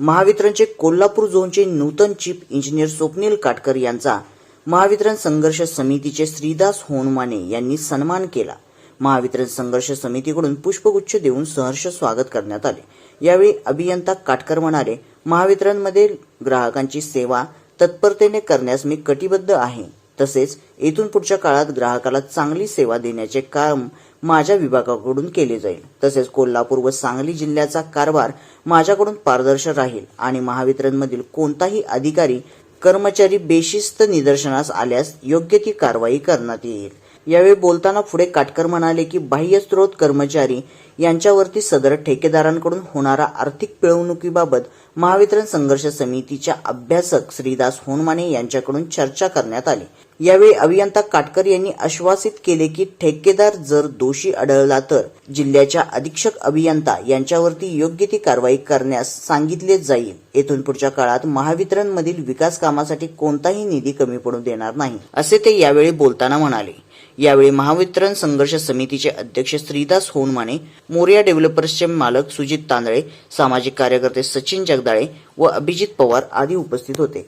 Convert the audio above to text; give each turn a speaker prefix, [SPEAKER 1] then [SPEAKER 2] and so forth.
[SPEAKER 1] महावितरणचे कोल्हापूर झोनचे नूतन चीफ इंजिनियर स्वप्नील काटकर यांचा महावितरण संघर्ष समितीचे श्रीदास होनमाने यांनी सन्मान केला. महावितरण संघर्ष समितीकडून पुष्पगुच्छ देऊन सहर्ष स्वागत करण्यात आले. यावेळी अभियंता काटकर म्हणाले महावितरणमध्ये ग्राहकांची सेवा तत्परतेने करण्यास मी कटिबद्ध आहे. तसेच येथून पुढच्या काळात ग्राहकाला चांगली सेवा देण्याचे काम माझ्या विभागाकडून केले जाईल. तसेच कोल्हापूर व सांगली जिल्ह्याचा कारभार माझ्याकडून पारदर्शक राहील आणि महावितरणमधील कोणताही अधिकारी कर्मचारी बेशिस्त निदर्शनास आल्यास योग्य ती कारवाई करण्यात येईल. यावेळी बोलताना पुढे काटकर म्हणाले की बाह्य स्रोत कर्मचारी यांच्यावरती सदर ठेकेदारांकडून होणारा आर्थिक पिळवणुकीबाबत महावितरण संघर्ष समितीच्या अभ्यासक श्रीदास होनमाने यांच्याकडून चर्चा करण्यात आली. यावेळी अभियंता काटकर यांनी आश्वासित केले की ठेकेदार जर दोषी आढळला तर जिल्ह्याच्या अधीक्षक अभियंता यांच्यावरती योग्य ती कारवाई करण्यास सांगितले जाईल. येथून पुढच्या काळात महावितरणमधील विकास कामासाठी कोणताही निधी कमी पडू देणार नाही असे ते यावेळी बोलताना म्हणाले. यावेळी महावितरण संघर्ष समितीचे अध्यक्ष श्रीदास होनमाने मोरिया डेव्हलपर्सचे मालक सुजित तांदळे सामाजिक कार्यकर्ते सचिन जगदाळे व अभिजित पवार आदी उपस्थित होते.